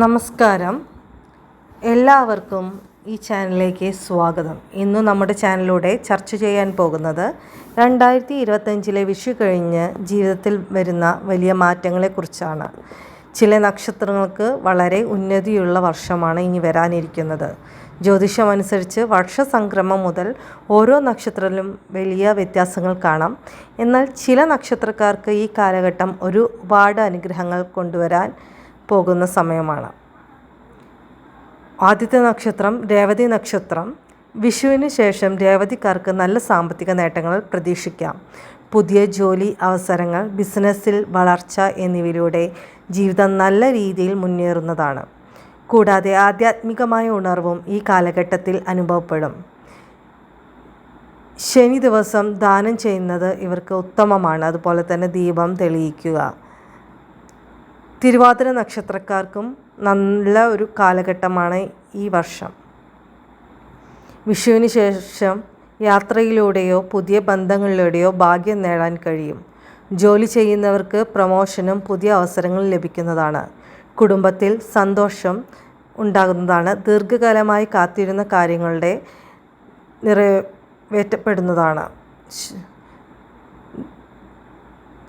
നമസ്കാരം. എല്ലാവർക്കും ഈ ചാനലിലേക്ക് സ്വാഗതം. ഇന്ന് നമ്മുടെ ചാനലിലൂടെ ചർച്ച ചെയ്യാൻ പോകുന്നത് രണ്ടായിരത്തി ഇരുപത്തഞ്ചിലെ വിഷു കഴിഞ്ഞ് ജീവിതത്തിൽ വരുന്ന വലിയ മാറ്റങ്ങളെക്കുറിച്ചാണ്. ചില നക്ഷത്രങ്ങൾക്ക് വളരെ ഉന്നതിയുള്ള വർഷമാണ് ഇനി വരാനിരിക്കുന്നത്. ജ്യോതിഷമനുസരിച്ച് വർഷസംക്രമം മുതൽ ഓരോ നക്ഷത്രത്തിലും വലിയ വ്യത്യാസങ്ങൾ കാണാം. എന്നാൽ ചില നക്ഷത്രക്കാർക്ക് ഈ കാലഘട്ടം ഒരുപാട് അനുഗ്രഹങ്ങൾ കൊണ്ടുവരാൻ പോകുന്ന സമയമാണ്. ആദ്യത്തെ നക്ഷത്രം രേവതി നക്ഷത്രം. വിഷുവിന് ശേഷം രേവതിക്കാർക്ക് നല്ല സാമ്പത്തിക നേട്ടങ്ങൾ പ്രതീക്ഷിക്കാം. പുതിയ ജോലി അവസരങ്ങൾ ബിസിനസ്സിൽ വളർച്ച എന്നിവയിലൂടെ ജീവിതം നല്ല രീതിയിൽ മുന്നേറുന്നതാണ്. കൂടാതെ ആധ്യാത്മികമായ ഉണർവും ഈ കാലഘട്ടത്തിൽ അനുഭവപ്പെടും. ശനി ദിവസം ദാനം ചെയ്യുന്നത് ഇവർക്ക് ഉത്തമമാണ്. അതുപോലെ തന്നെ ദീപം തെളിയിക്കുക. തിരുവാതിര നക്ഷത്രക്കാർക്കും നല്ല ഒരു കാലഘട്ടമാണ് ഈ വർഷം. വിഷുവിന് ശേഷം യാത്രയിലൂടെയോ പുതിയ ബന്ധങ്ങളിലൂടെയോ ഭാഗ്യം നേടാൻ കഴിയും. ജോലി ചെയ്യുന്നവർക്ക് പ്രമോഷനും പുതിയ അവസരങ്ങളും ലഭിക്കുന്നതാണ്. കുടുംബത്തിൽ സന്തോഷം ഉണ്ടാകുന്നതാണ്. ദീർഘകാലമായി കാത്തിരുന്ന കാര്യങ്ങളുടെ നിറവേറ്റപ്പെടുന്നതാണ്.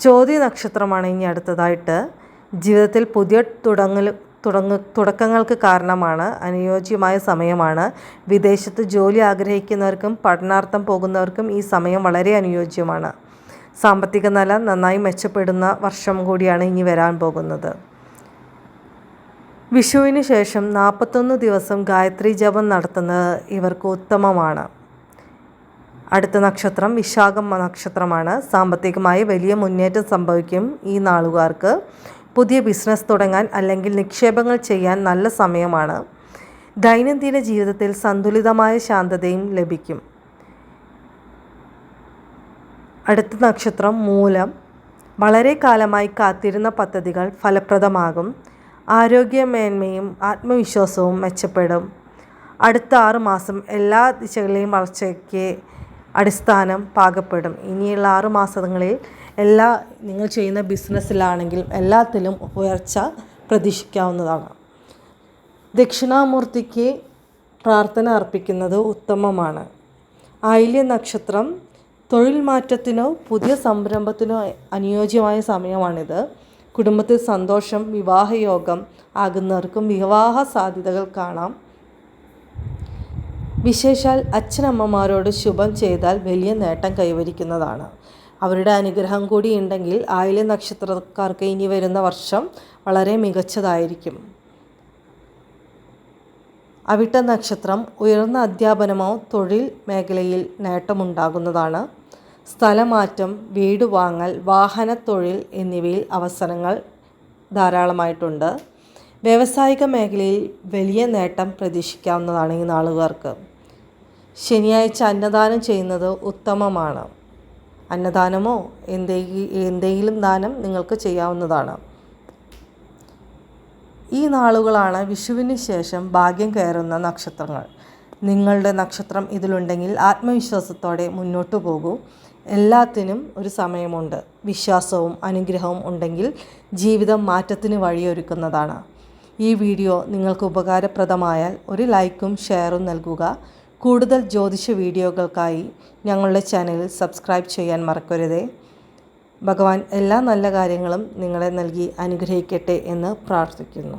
ചോദ്യ നക്ഷത്രമാണ് ഇനി അടുത്തതായിട്ട്. ജീവിതത്തിൽ പുതിയ തുടങ്ങൽ തുടങ്ങ തുടക്കങ്ങൾക്ക് കാരണമാണ് അനുയോജ്യമായ സമയമാണ്. വിദേശത്ത് ജോലി ആഗ്രഹിക്കുന്നവർക്കും പഠനാർത്ഥം പോകുന്നവർക്കും ഈ സമയം വളരെ അനുയോജ്യമാണ്. സാമ്പത്തിക നില നന്നായി മെച്ചപ്പെടുന്ന വർഷം കൂടിയാണ് ഇനി വരാൻ പോകുന്നത്. വിഷുവിന് ശേഷം നാൽപ്പത്തൊന്ന് ദിവസം ഗായത്രി ജപം നടത്തുന്നത് ഇവർക്ക് ഉത്തമമാണ്. അടുത്ത നക്ഷത്രം വിശാഖം നക്ഷത്രമാണ്. സാമ്പത്തികമായി വലിയ മുന്നേറ്റം സംഭവിക്കും ഈ നാളുകാർക്ക്. പുതിയ ബിസിനസ് തുടങ്ങാൻ അല്ലെങ്കിൽ നിക്ഷേപങ്ങൾ ചെയ്യാൻ നല്ല സമയമാണ്. ദൈനംദിന ജീവിതത്തിൽ സന്തുലിതമായ ശാന്തതയും ലഭിക്കും. അടുത്ത നക്ഷത്രം മൂലം. വളരെ കാലമായി കാത്തിരുന്ന പദ്ധതികൾ ഫലപ്രദമാകും. ആരോഗ്യമേന്മയും ആത്മവിശ്വാസവും മെച്ചപ്പെടും. അടുത്ത ആറ് മാസം എല്ലാ ദിശകളിലെയും വളർച്ചയ്ക്ക് അടിസ്ഥാനം പാകപ്പെടും. ഇനിയുള്ള ആറ് മാസങ്ങളിൽ എല്ലാ നിങ്ങൾ ചെയ്യുന്ന ബിസിനസ്സിലാണെങ്കിലും എല്ലാത്തിലും ഉയർച്ച പ്രതീക്ഷിക്കാവുന്നതാണ്. ദക്ഷിണാമൂർത്തിക്ക് പ്രാർത്ഥന അർപ്പിക്കുന്നത് ഉത്തമമാണ്. ആയില്യ നക്ഷത്രം തൊഴിൽ മാറ്റത്തിനോ പുതിയ സംരംഭത്തിനോ അനുയോജ്യമായ സമയമാണിത്. കുടുംബത്തിൽ സന്തോഷം വിവാഹയോഗം ആകുന്നവർക്കും വിവാഹ സാധ്യതകൾ കാണാം. വിശേഷാൽ അച്ഛനമ്മമാരോട് ശുഭം ചെയ്താൽ വലിയ നേട്ടം കൈവരിക്കുന്നതാണ്. അവരുടെ അനുഗ്രഹം കൂടി ഉണ്ടെങ്കിൽ ആയില നക്ഷത്രക്കാർക്ക് ഇനി വരുന്ന വർഷം വളരെ മികച്ചതായിരിക്കും. അവിട്ട നക്ഷത്രം ഉയർന്ന അധ്യാപനമോ തൊഴിൽ മേഖലയിൽ നേട്ടമുണ്ടാകുന്നതാണ്. സ്ഥലമാറ്റം വീട് വാങ്ങൽ വാഹന തൊഴിൽ എന്നിവയിൽ അവസരങ്ങൾ ധാരാളമായിട്ടുണ്ട്. വ്യാവസായിക മേഖലയിൽ വലിയ നേട്ടം പ്രതീക്ഷിക്കാവുന്നതാണ് ഈ നാളുകാർക്ക്. ശനിയാഴ്ച അന്നദാനം ചെയ്യുന്നത് ഉത്തമമാണ്. അന്നദാനമോ എന്തെങ്കിലും ദാനം നിങ്ങൾക്ക് ചെയ്യാവുന്നതാണ്. ഈ നാളുകളാണ് വിഷുവിന് ശേഷം ഭാഗ്യം കയറുന്ന നക്ഷത്രങ്ങൾ. നിങ്ങളുടെ നക്ഷത്രം ഇതിലുണ്ടെങ്കിൽ ആത്മവിശ്വാസത്തോടെ മുന്നോട്ട് പോകൂ. എല്ലാത്തിനും ഒരു സമയമുണ്ട്. വിശ്വാസവും അനുഗ്രഹവും ഉണ്ടെങ്കിൽ ജീവിതം മാറ്റത്തിന് വഴിയൊരുക്കുന്നതാണ്. ഈ വീഡിയോ നിങ്ങൾക്ക് ഉപകാരപ്രദമായാൽ ഒരു ലൈക്കും ഷെയറും നൽകുക. കൂടുതൽ ജ്യോതിഷ വീഡിയോകൾക്കായി ഞങ്ങളുടെ ചാനൽ സബ്സ്ക്രൈബ് ചെയ്യാൻ മറക്കരുത്. ഭഗവാൻ എല്ലാ നല്ല കാര്യങ്ങളും നിങ്ങളെ നൽകി അനുഗ്രഹിക്കട്ടെ എന്ന് പ്രാർത്ഥിക്കുന്നു.